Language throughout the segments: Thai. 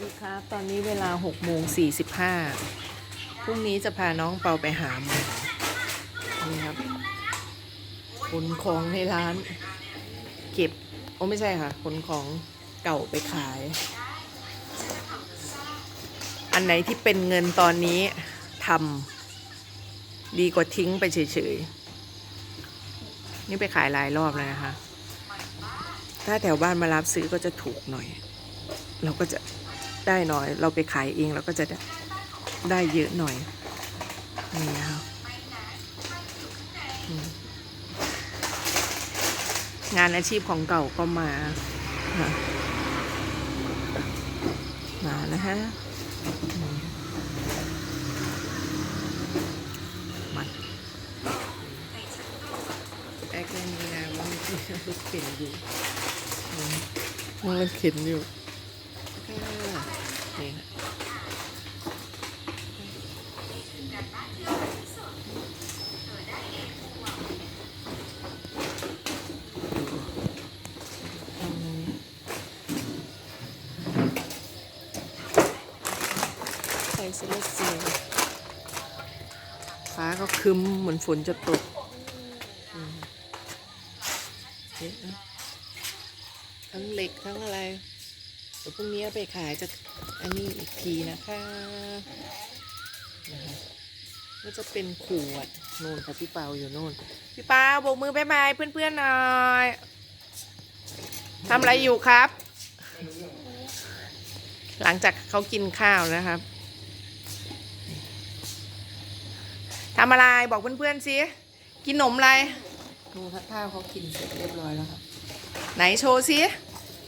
ดีครับตอนนี้เวลา6โมง45พรุ่งนี้จะพาน้องเปาไปหาหมอนี่ครับขนของในร้าน เก็บ โอ้ไม่ใช่ค่ะขนของเก่าไปขาย อันไหนที่เป็นเงินตอนนี้ทำดีกว่าทิ้งไปเฉยๆ นี่ไปขายหลายรอบแล้วนะคะ ถ้าแถวบ้านมารับซื้อก็จะถูกหน่อย เราก็จะ ได้น้อย เราไปขายเองเราก็จะได้ได้เยอะหน่อย นี่นะคะอืมงานอาชีพของเก่าก็มาค่ะมานะฮะอืมมันแอคเล่นมีนาว่ามันรถเข็นอยู่อืมมันรถเข็นอยู่ค่ะ นี่ค่ะอืมใส่เสื้อเสียฟ้าก็คึมเหมือนฝนจะตกทั้งเหล็กทั้งอะไร ดี๋ยวพรุ่งนี้เอาไปขายจะอันนี้อีกทีนะคะนะคะก็จะเป็นขวดโน่นค่ะพี่เปาอยู่โน่นพี่เปาโบกมือบายบายเพื่อนๆหน่อยทำอะไรอยู่ครับ หลังจากเขากินข้าวนะครับทำอะไรบอกเพื่อนๆสิกินขนมอะไรดูข้าวเขากินเสร็จเรียบร้อยแล้วครับ ไหนโชว์สิ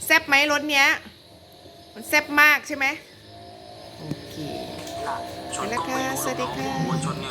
แซ่บไหมรสเนี้ย มันแซ่บมากใช่ไหมโอเคไปแล้วค่ะสวัสดีค่ะ